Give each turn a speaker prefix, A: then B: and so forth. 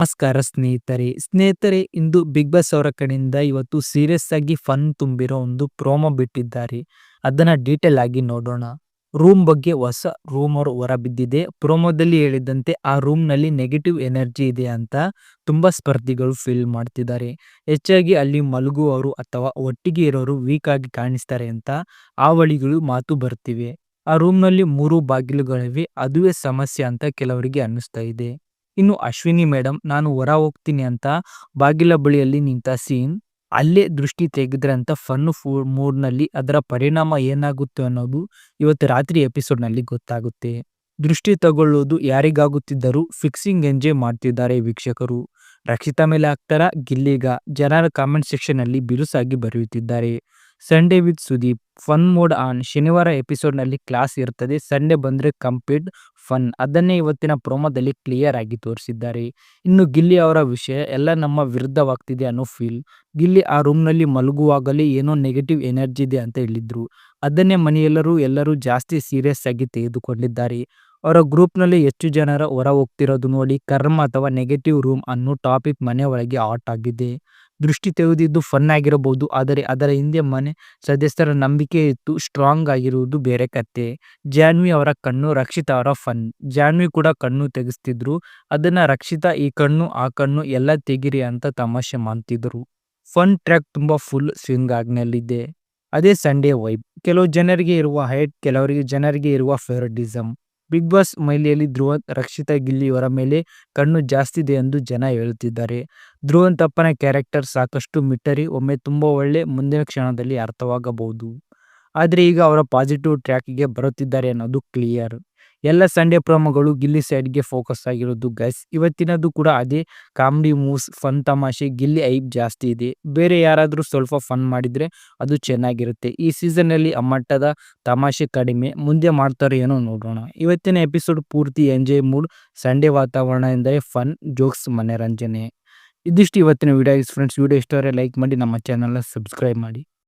A: ನಮಸ್ಕಾರ ಸ್ನೇಹಿತರೆ. ಸ್ನೇಹಿತರೆ, ಇಂದು ಬಿಗ್ ಬಾಸ್ ಅವರ ಕಡೆಯಿಂದ ಇವತ್ತು ಸೀರಿಯಸ್ ಆಗಿ ಫನ್ ತುಂಬಿರೋ ಒಂದು ಪ್ರೋಮೋ ಬಿಟ್ಟಿದ್ದಾರೆ. ಅದನ್ನ ಡೀಟೇಲ್ ಆಗಿ ನೋಡೋಣ. ರೂಮ್ ಬಗ್ಗೆ ಹೊಸ ರೂಮರ್ ಹೊರಬಿದ್ದಿದೆ ಪ್ರೋಮೋದಲ್ಲಿ ಹೇಳಿದಂತೆ ಆ ರೂಮ್ನಲ್ಲಿ ನೆಗೆಟಿವ್ ಎನರ್ಜಿ ಇದೆ ಅಂತ ತುಂಬಾ ಸ್ಪರ್ಧಿಗಳು ಫೀಲ್ ಮಾಡ್ತಿದ್ದಾರೆ. ಹೆಚ್ಚಾಗಿ ಅಲ್ಲಿ ಮಲಗುವವರು ಅಥವಾ ಒಟ್ಟಿಗೆ ಇರೋರು ವೀಕ್ ಆಗಿ ಕಾಣಿಸ್ತಾರೆ ಅಂತ ಆವಳಿಗಳು ಮಾತು ಬರ್ತಿವೆ. ಆ ರೂಮ್ನಲ್ಲಿ ಮೂರು ಬಾಗಿಲುಗಳಿವೆ. ಅದುವೇ ಸಮಸ್ಯೆ ಅಂತ ಕೆಲವರಿಗೆ ಅನ್ನಿಸ್ತಾ ಇದೆ. ಇನ್ನು ಅಶ್ವಿನಿ ಮೇಡಮ್ ನಾನು ಹೊರ ಹೋಗ್ತೀನಿ ಅಂತ ಬಾಗಿಲ ಬಳಿಯಲ್ಲಿ ನಿಂತ ಸೀನ್, ಅಲ್ಲೇ ದೃಷ್ಟಿ ತೆಗೆದ್ರೆ ಅಂತ ಫನ್ ಫೋರ್ನಲ್ಲಿ ಅದರ ಪರಿಣಾಮ ಏನಾಗುತ್ತೆ ಅನ್ನೋದು ಇವತ್ತು ರಾತ್ರಿ ಎಪಿಸೋಡ್ನಲ್ಲಿ ಗೊತ್ತಾಗುತ್ತೆ. ದೃಷ್ಟಿ ತಗೊಳ್ಳೋದು ಯಾರಿಗಾಗುತ್ತಿದ್ದರೂ ಫಿಕ್ಸಿಂಗ್ ಎಂಜಾಯ್ ಮಾಡ್ತಿದ್ದಾರೆ ವೀಕ್ಷಕರು. ರಕ್ಷಿತಾ ಮೇಲೆ ಹಾಕ್ತಾರ ಗಿಲ್ಲಿಗ? ಜನರ ಕಾಮೆಂಟ್ ಸೆಕ್ಷನ್ ಅಲ್ಲಿ ಬಿರುಸಾಗಿ ಬರೆಯುತ್ತಿದ್ದಾರೆ. Sunday with Sudeep fun mode on ಶನಿವಾರ ಎಪಿಸೋಡ್ನಲ್ಲಿ ಕ್ಲಾಸ್ ಇರ್ತದೆ. ಸಂಡೇ ಬಂದ್ರೆ ಕಂಪ್ಲೀಟ್ ಫನ್ ಅದನ್ನೇ ಇವತ್ತಿನ ಪ್ರೋಮೋದಲ್ಲಿ ಕ್ಲಿಯರ್ ಆಗಿ ತೋರಿಸಿದ್ದಾರೆ. ಇನ್ನು ಗಿಲ್ಲಿ ಅವರ ವಿಷಯ, ಎಲ್ಲ ನಮ್ಮ ವಿರುದ್ಧವಾಗ್ತಿದೆ ಅನ್ನೋ ಫೀಲ್ ಗಿಲ್ಲಿ ಆ ರೂಮ್ನಲ್ಲಿ ಮಲಗುವಾಗಲೇ ಏನೋ ನೆಗೆಟಿವ್ ಎನರ್ಜಿ ಇದೆ ಅಂತ ಹೇಳಿದ್ರು. ಅದನ್ನೇ ಮನೆಯೆಲ್ಲರೂ, ಎಲ್ಲರೂ ಜಾಸ್ತಿ ಸೀರಿಯಸ್ ಆಗಿ ತೆಗೆದುಕೊಂಡಿದ್ದಾರೆ. ಅವರ ಗ್ರೂಪ್ನಲ್ಲಿ ಹೆಚ್ಚು ಜನರ ಹೊರ ಹೋಗ್ತಿರೋದು ನೋಡಿ ಕರ್ಮ ಅಥವಾ ನೆಗೆಟಿವ್ ರೂಮ್ ಅನ್ನೋ ಟಾಪಿಕ್ ಮನೆ ಒಳಗೆ ಆಟ್ ಆಗಿದೆ. ದೃಷ್ಟಿ ತೆಗೆದಿದ್ದು ಫನ್ ಆಗಿರಬಹುದು. ಆದರೆ ಅದರ ಹಿಂದೆ ಮನೆ ಸದಸ್ಯರ ನಂಬಿಕೆ ಇತ್ತು ಸ್ಟ್ರಾಂಗ್ ಆಗಿರುವುದು ಬೇರೆ ಕತೆ ಜಾನ್ವಿ ಅವರ ಕಣ್ಣು ರಕ್ಷಿತಾ ಅವರ ಫನ್ ಜಾನ್ವಿ ಕೂಡ ಕಣ್ಣು ತೆಗೆಸ್ತಿದ್ರು. ಅದನ್ನ ರಕ್ಷಿತಾ ಈ ಕಣ್ಣು, ಆ ಕಣ್ಣು ಎಲ್ಲ ತೆಗಿರಿ ಅಂತ ತಮಾಷೆ ಮಾಡ್ತಿದ್ರು. ಫನ್ ಟ್ರ್ಯಾಕ್ ತುಂಬಾ ಫುಲ್ ಸ್ವಿಂಗ್ ಆಗ್ನಲ್ಲಿದೆ. ಅದೇ ಸಂಡೇ ವೈಬ್ ಕೆಲವು ಜನರಿಗೆ ಇರುವ ಹೈಟ್ ಕೆಲವರಿಗೆ ಜನರಿಗೆ ಇರುವ ಫೇವರಿಟಿಸಮ್ ಬಿಗ್ ಬಾಸ್ ಮೈಲಿಯಲ್ಲಿ ಧ್ರುವಂತ ರಕ್ಷಿತಾ ಗಿಲ್ಲಿ ಇವರ ಮೇಲೆ ಕಣ್ಣು ಜಾಸ್ತಿ ಇದೆ ಎಂದು ಜನ ಹೇಳುತ್ತಿದ್ದಾರೆ ಧ್ರುವನ್ ತಪ್ಪನ ಕ್ಯಾರೆಕ್ಟರ್ ಸಾಕಷ್ಟು ಮಿಟ್ಟರಿ ಒಮ್ಮೆ ತುಂಬ ಒಳ್ಳೆ, ಮುಂದಿನ ಕ್ಷಣದಲ್ಲಿ ಅರ್ಥವಾಗಬಹುದು. ಆದರೆ ಈಗ ಅವರ ಪಾಸಿಟಿವ್ ಟ್ರ್ಯಾಕ್ಗೆ ಬರುತ್ತಿದ್ದಾರೆ ಅನ್ನೋದು ಕ್ಲಿಯರ್. ಎಲ್ಲ ಸಂಡೇ ಪ್ರೋಮೋಗಳು ಗಿಲ್ಲಿ ಸೈಡ್ಗೆ ಫೋಕಸ್ ಆಗಿರೋದು ಗೈಸ್. ಇವತ್ತಿನದು ಕೂಡ ಅದೇ ಕಾಮಿಡಿ ಮೂವ್ಸ್, ಫನ್ ತಮಾಷೆ, ಗಿಲ್ಲಿ ಐಪ್ ಜಾಸ್ತಿ ಇದೆ. ಬೇರೆ ಯಾರಾದರೂ ಸ್ವಲ್ಪ ಫನ್ ಮಾಡಿದರೆ ಅದು ಚೆನ್ನಾಗಿರುತ್ತೆ. ಈ ಸೀಸನ್ನಲ್ಲಿ ಆ ಅಮ್ಮಟ್ಟದ ತಮಾಷೆ ಕಡಿಮೆ, ಮುಂದೆ ಮಾಡ್ತಾರೆ ಏನೋ ನೋಡೋಣ. ಇವತ್ತಿನ ಎಪಿಸೋಡ್ ಪೂರ್ತಿ ಎಂಜಾಯ್ ಮೂಡ್, ಸಂಡೇ ವಾತಾವರಣ ಎಂದರೆ ಫನ್, ಜೋಕ್ಸ್, ಮನರಂಜನೆ. ಇದಿಷ್ಟು ಇವತ್ತಿನ ವಿಡಿಯೋ ಫ್ರೆಂಡ್ಸ್, ವಿಡಿಯೋ ಇಷ್ಟ ಲೈಕ್ ಮಾಡಿ, ನಮ್ಮ ಚಾನಲ್ನ ಸಬ್ಸ್ಕ್ರೈಬ್ ಮಾಡಿ.